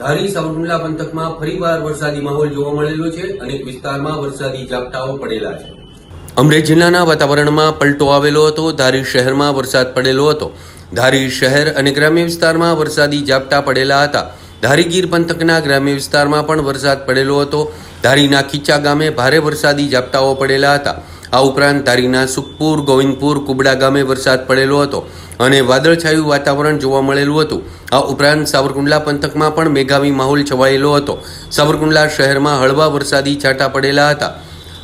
ધારી સાવરકુંડલા પંથકમાં ફરીવાર વરસાદી માહોલ જોવા મળેલો છે અનેક વિસ્તારમાં વરસાદી ઝાપટાઓ પડેલા છે. અમરેલી જિલ્લાના વાતાવરણમાં પલટો આવેલો હતો. ધારી શહેરમાં વરસાદ પડેલો હતો. ધારી શહેર અને ગ્રામ્ય વિસ્તારમાં વરસાદી ઝાપટા પડેલા હતા. ધારી ગીર પંથકના ગ્રામ્ય વિસ્તારમાં પણ વરસાદ પડેલો હતો. ધારીના ખીચા ગામે ભારે વરસાદી ઝાપટાઓ પડેલા હતા. આ ઉપરાંત તારીના સુખપુર, ગોવિંદપુર, કુબડા ગામે વરસાદ પડેલો હતો અને વાદળછાયું વાતાવરણ જોવા મળેલું હતું. આ ઉપરાંત સાવરકુંડલા પંથકમાં પણ મેઘાવી માહોલ છવાયેલો હતો. સાવરકુંડલા શહેરમાં હળવા વરસાદી છાંટા પડેલા હતા.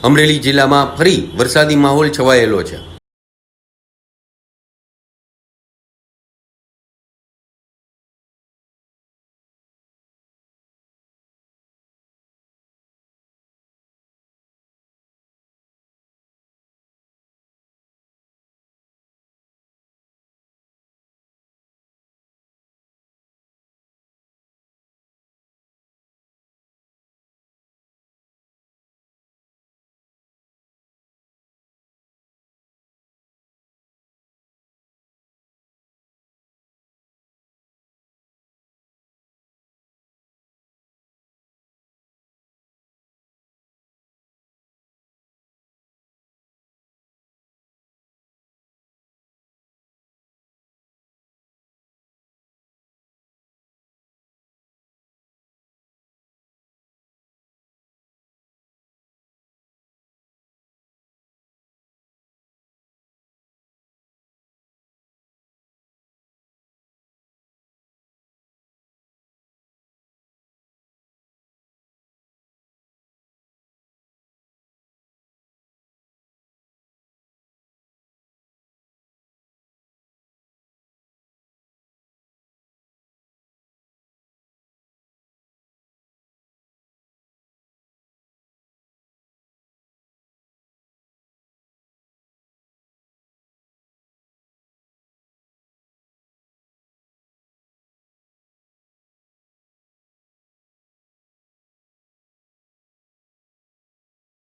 અમરેલી જિલ્લામાં ફરી વરસાદી માહોલ છવાયેલો છે.